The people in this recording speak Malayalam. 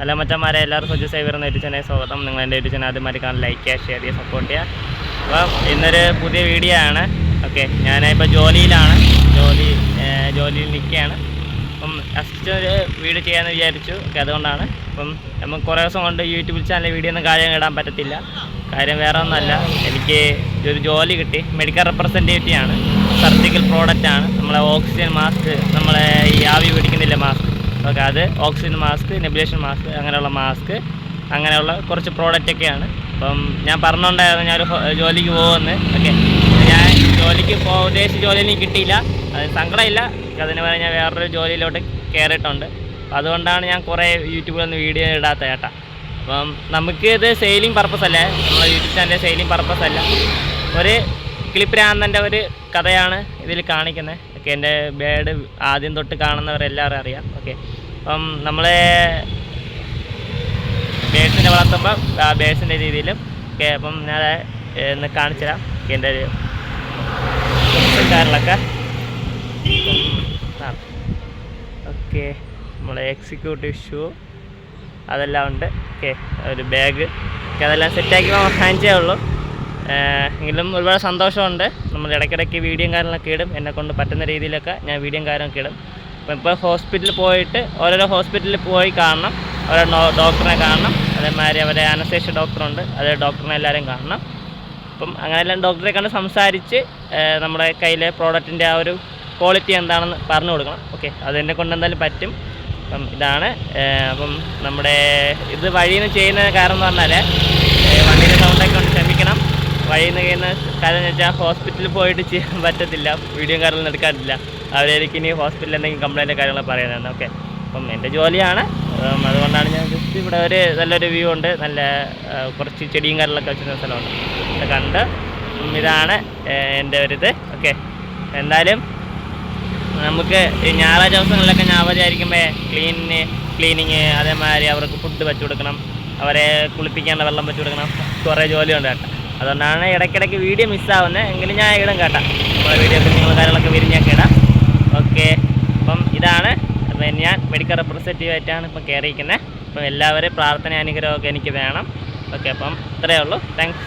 ഹലോ മറ്റന്മാരെ എല്ലാവർക്കും സ്വച്ഛ സേവർ എന്ന ചാനൽ സ്വാഗതം. നിങ്ങൾ എന്റെ ചാനൽ ആദ്യമായിട്ട് കാണാൻ ലൈക്ക് ചെയ്യുക ഷെയർ ചെയ്യുക സപ്പോർട്ട് ചെയ്യുക. അപ്പം ഇന്നൊരു പുതിയ വീഡിയോ ആണ്. ഓക്കെ ഞാനിപ്പോൾ ജോലിയിലാണ്. ജോലി ജോലിയിൽ നിൽക്കുകയാണ്. അപ്പം ജസ്റ്റ് ഒരു വീഡിയോ ചെയ്യാമെന്ന് വിചാരിച്ചു. ഓക്കെ അതുകൊണ്ടാണ്. അപ്പം നമുക്ക് കുറേ ദിവസം കൊണ്ട് യൂട്യൂബിൽ ചാനൽ വീഡിയോ ഒന്നും കാര്യം ഇടാൻ പറ്റത്തില്ല. കാര്യം വേറെ ഒന്നുമല്ല. എനിക്ക് ഒരു ജോലി കിട്ടി. മെഡിക്കൽ റെപ്രസെന്റേറ്റീവ് ആണ്. സർജിക്കൽ പ്രോഡക്റ്റ് ആണ്. നമ്മളെ ഓക്സിജൻ മാസ്ക് നമ്മളെ ഈ ആവി പിടിക്കുന്നില്ല മാസ്ക് ഓക്കെ അത് ഓക്സിജൻ മാസ്ക് നെബുലേഷൻ മാസ്ക് അങ്ങനെയുള്ള മാസ്ക് അങ്ങനെയുള്ള കുറച്ച് പ്രോഡക്റ്റ് ഒക്കെയാണ്. അപ്പം ഞാൻ പറഞ്ഞുകൊണ്ടായിരുന്നു ഞാനൊരു ജോലിക്ക് പോകുമെന്ന് ഓക്കെ ഞാൻ ജോലിക്ക് പോ ഉദ്ദേശിച്ച ജോലി എനിക്ക് കിട്ടിയില്ല. അത് സങ്കടമില്ല. അതിന് പകരം ഞാൻ വേറൊരു ജോലിയിലോട്ട് കയറിയിട്ടുണ്ട് അതുകൊണ്ടാണ് ഞാൻ കുറേ യൂട്യൂബിൽ യൂട്യൂബിലൊന്നും വീഡിയോ ഇടാത്ത ചേട്ടാ. അപ്പം നമുക്ക് ഇത് സെയിലിംഗ് പർപ്പസ് അല്ലേ? നമ്മുടെ യൂട്യൂബ് ചാനലിന്റെ സെയിലിംഗ് പർപ്പസ് അല്ല. ഒരു കിളിപ്രാന്തന്റെ ഒരു കഥയാണ് ഇതിൽ കാണിക്കുന്നത്. ഓക്കെ എന്റെ ബേഡ് ആദ്യം തൊട്ട് കാണുന്നവരെല്ലാവരും അറിയാം. ഓക്കെ അപ്പം നമ്മളെ ബേഡ്സിനെ വളർത്തുമ്പോൾ ആ ബേഡ്സിന്റെ രീതിയിലും ഓക്കെ അപ്പം ഞാൻ ഇന്ന് കാണിച്ചു തരാം. എന്റെ ഒരു കാര്യങ്ങളൊക്കെ ഓക്കെ നമ്മളെ എക്സിക്യൂട്ടീവ് ഷൂ. അതെല്ലാം ഉണ്ട്. ഓക്കെ ഒരു ബാഗ്. അതെല്ലാം സെറ്റാക്കി ഹാൻഡ് ചെയ്യാവുള്ളൂ എങ്കിലും ഒരുപാട് സന്തോഷമുണ്ട്. നമ്മൾ ഇടയ്ക്കിടയ്ക്ക് വീഡിയോ കാര്യങ്ങളൊക്കെ ഇടും. എന്നെ കൊണ്ട് പറ്റുന്ന രീതിയിലൊക്കെ ഞാൻ വീഡിയോ കാര്യങ്ങളൊക്കെ ഇടും. അപ്പം ഇപ്പോൾ ഹോസ്പിറ്റലിൽ പോയിട്ട് ഓരോരോ ഹോസ്പിറ്റലിൽ പോയി കാണണം. ഓരോ ഡോക്ടറിനെ കാണണം. അതേമാതിരി അവരെ അനസ്തേഷ്യ ഡോക്ടറുണ്ട്. അതേ ഡോക്ടറിനെ എല്ലാവരും കാണണം. അപ്പം അങ്ങനെയെല്ലാം ഡോക്ടറെ കണ്ട് സംസാരിച്ച് നമ്മുടെ കയ്യിലെ പ്രോഡക്റ്റിന്റെ ആ ഒരു ക്വാളിറ്റി എന്താണെന്ന് പറഞ്ഞു കൊടുക്കണം. ഓക്കെ അതെന്നെ കൊണ്ട് എന്തായാലും പറ്റും. അപ്പം ഇതാണ് അപ്പം നമ്മുടെ ഇത് വഴിയിൽ നിന്ന് ചെയ്യുന്ന കാരണം എന്ന് പറഞ്ഞാൽ വണ്ടിയുടെ സൗണ്ടൊക്കെ ക്ഷമിക്കണം വഴിയിൽ നിന്ന് ചെയ്യുന്ന കാര്യം എന്ന് വെച്ചാൽ ഹോസ്പിറ്റലിൽ പോയിട്ട് ചെയ്യാൻ പറ്റത്തില്ല. വീഡിയോ കാര്യങ്ങൾ എടുക്കാറില്ല. അവരെനിക്ക് ഇനി ഹോസ്പിറ്റലിൽ എന്തെങ്കിലും കംപ്ലൈന്റ് കാര്യങ്ങൾ പറയുന്നത് ഓക്കെ അപ്പം എന്റെ ജോലിയാണ്. അതുകൊണ്ടാണ് ഞാൻ ജസ്റ്റ് ഇവിടെ ഒരു നല്ലൊരു വ്യൂ ഉണ്ട്. നല്ല കുറച്ച് ചെടിയും കാര്യങ്ങളൊക്കെ വെച്ചിരുന്ന സ്ഥലമുണ്ട്. കണ്ട് ഇതാണ് എന്റെ ഒരിത് ഓക്കെ എന്തായാലും നമുക്ക് ഞായറാഴ്ച ദിവസങ്ങളിലൊക്കെ ഞാൻ അവധിയായിരിക്കുമ്പോൾ ക്ലീനിങ് ക്ലീനിങ് അതേമാതിരി അവർക്ക് ഫുഡ് വെച്ചു കൊടുക്കണം. അവരെ കുളിപ്പിക്കാനുള്ള വെള്ളം വെച്ചു കൊടുക്കണം. കുറേ ജോലിയുണ്ട് കേട്ടോ. അതുകൊണ്ടാണ് ഇടയ്ക്കിടയ്ക്ക് വീഡിയോ മിസ്സാവുന്നത് എങ്കിലും ഞാൻ ഇടും കേട്ടോ. നമ്മളെ വീഡിയോ നിങ്ങൾ കാര്യങ്ങളൊക്കെ വിരിഞ്ഞൊക്കെ ഇടാം. ഓക്കെ അപ്പം ഇതാണ്. അപ്പം ഞാൻ മെഡിക്കൽ റെപ്രസെന്റേറ്റീവ് ആയിട്ടാണ് ഇപ്പം കയറിയിരിക്കുന്നത് അപ്പം എല്ലാവരും പ്രാർത്ഥന അനുഗ്രഹമൊക്കെ എനിക്ക് വേണം. ഓക്കെ അപ്പം ഇത്രയേ ഉള്ളൂ. താങ്ക്സ്